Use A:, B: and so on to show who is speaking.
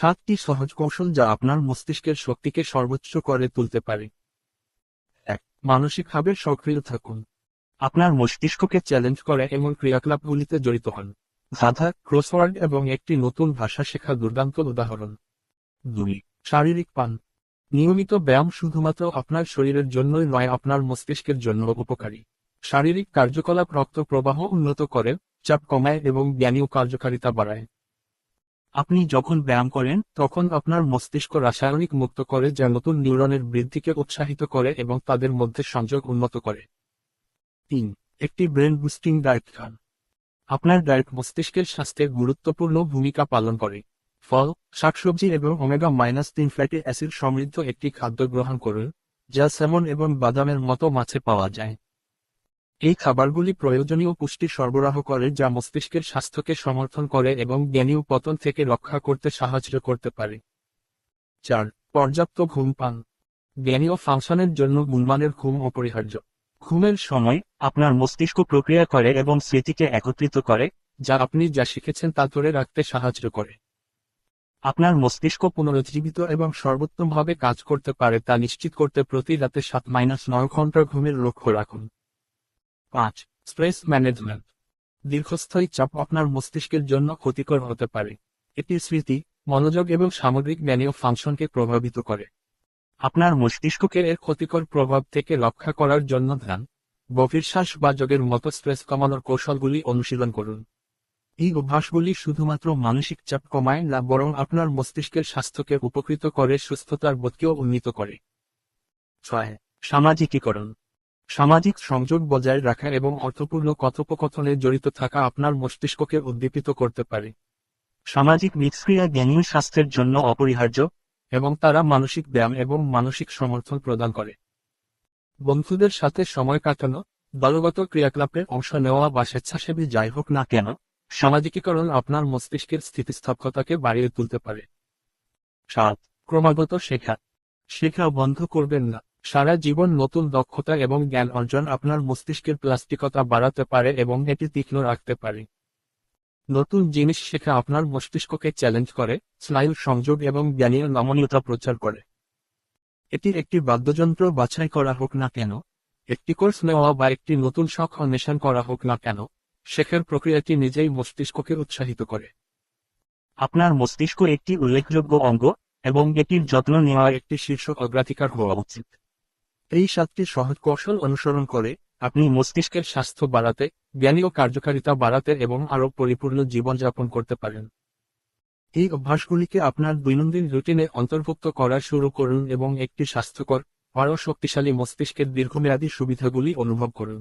A: সাতটি সহজ কৌশল যা আপনার মস্তিষ্কের শক্তিকে সর্বোচ্চ করে তুলতে পারে। এক, মানসিকভাবে সক্রিয় থাকুন। আপনার মস্তিষ্ককে চ্যালেঞ্জ করে এমন ক্রিয়াকলাপগুলিতে জড়িত হন। ধাঁধা ক্রসওয়ার্ড এবং একটি নতুন ভাষা শেখা দুর্দান্ত উদাহরণ। দুই, শারীরিক পান। নিয়মিত ব্যায়াম শুধুমাত্র আপনার শরীরের জন্যই নয়, আপনার মস্তিষ্কের জন্য উপকারী। শারীরিক কার্যকলাপ রক্ত প্রবাহ উন্নত করে, চাপ কমায় এবং জ্ঞানীয় কার্যকারিতা বাড়ায়। আপনি যখন ব্যায়াম করেন, তখন আপনার মস্তিষ্ক রাসায়নিক মুক্ত করে যা নতুন নিউরনের বৃদ্ধিকে উৎসাহিত করে এবং তাদের মধ্যে সংযোগ উন্নত করে। তিন, একটি ব্রেন বুস্টিং ডায়েট খান। আপনার ডায়েট মস্তিষ্কের স্বাস্থ্যে গুরুত্বপূর্ণ ভূমিকা পালন করে। ফল, শাকসবজি এবং ওমেগা মাইনাস তিন ফ্যাটি অ্যাসিড সমৃদ্ধ একটি খাদ্য গ্রহণ করুন, যা স্যামন এবং বাদামের মতো মাছে পাওয়া যায়। এই খাবারগুলি প্রয়োজনীয় পুষ্টি সরবরাহ করে যা মস্তিষ্কের স্বাস্থ্যকে সমর্থন করে এবং জ্ঞানীয় পতন থেকে রক্ষা করতে সাহায্য করতে পারে। চার, পর্যাপ্ত ঘুম পান। জ্ঞানীয় ফাংশনের জন্য গুণমানের ঘুম অপরিহার্য। ঘুমের সময় আপনার মস্তিষ্ক প্রক্রিয়া করে এবং স্মৃতিকে একত্রিত করে, যা আপনি যা শিখেছেন তা ধরে রাখতে সাহায্য করে। আপনার মস্তিষ্ক পুনরুজ্জীবিত এবং সর্বোত্তমভাবে কাজ করতে পারে তা নিশ্চিত করতে প্রতি রাতে সাত মাইনাস নয় ঘণ্টা ঘুমের লক্ষ্য রাখুন। পাঁচ স্ট্রেস ম্যানেজমেন্ট দীর্ঘস্থায়ী চাপ আপনার মস্তিষ্কের জন্য ক্ষতিকর হতে পারে। এটি স্মৃতি, মনোযোগ এবং সামগ্রিক জ্ঞানীয় ফাংশনকে প্রভাবিত করে। আপনার মস্তিষ্ককে এর ক্ষতিকর প্রভাব থেকে রক্ষা করার জন্য ধ্যান, গভীর শ্বাস বা যোগের মতো স্ট্রেস কমানোর কৌশলগুলি অনুশীলন করুন। এই অভ্যাসগুলি শুধুমাত্র মানসিক চাপ কমায় না, বরং আপনার মস্তিষ্কের স্বাস্থ্যকে উপকৃত করে, সুস্থতার বোধকেও উন্নীত করে। ছয়, সামাজিকীকরণ। সামাজিক সংযোগ বজায় রাখা এবং অর্থপূর্ণ কথোপকথনে জড়িত থাকা আপনার মস্তিষ্ককে উদ্দীপিত করতে পারে। সামাজিক মিথস্ক্রিয়া জ্ঞানীয় স্বাস্থ্যের জন্য অপরিহার্য এবং তারা মানসিক ব্যায়াম এবং মানসিক সমর্থন প্রদান করে। বন্ধুদের সাথে সময় কাটানো, দলগত ক্রিয়াকলাপে অংশ নেওয়া বা স্বেচ্ছাসেবী যাই হোক না কেন, সামাজিকীকরণ আপনার মস্তিষ্কের স্থিতিস্থাপকতাকে বাড়িয়ে তুলতে পারে। সাত, ক্রমাগত শেখা। শেখা বন্ধ করবেন না। সারা জীবন নতুন দক্ষতা এবং জ্ঞান অর্জন আপনার মস্তিষ্কের প্লাস্টিকতা বাড়াতে পারে এবং এটি তীক্ষ্ণ রাখতে পারে। নতুন জিনিস শেখা আপনার মস্তিষ্ককে চ্যালেঞ্জ করে স্নায়ু সংযোগ এবং জ্ঞানীয় নমনীয়তা প্রচার করে। এটি একটি বাদ্যযন্ত্র বাছাই করা হোক না কেন, একটি কোর্স নেওয়া বা একটি নতুন শখ অন্বেষণ করা হোক না কেন, শেখার প্রক্রিয়াটি নিজেই মস্তিষ্ককে উৎসাহিত করে। আপনার মস্তিষ্ক একটি উল্লেখযোগ্য অঙ্গ এবং এটির যত্ন নেওয়া একটি শীর্ষ অগ্রাধিকার হওয়া উচিত। এই সাতটি সহজ কৌশল অনুসরণ করে আপনি মস্তিষ্কের স্বাস্থ্য বাড়াতে, জ্ঞানী ও কার্যকারিতা বাড়াতে এবং আরও পরিপূর্ণ জীবনযাপন করতে পারেন। এই অভ্যাসগুলিকে আপনার দৈনন্দিন রুটিনে অন্তর্ভুক্ত করা শুরু করুন এবং একটি স্বাস্থ্যকর, আরও শক্তিশালী মস্তিষ্কের দীর্ঘমেয়াদী সুবিধাগুলি অনুভব করুন।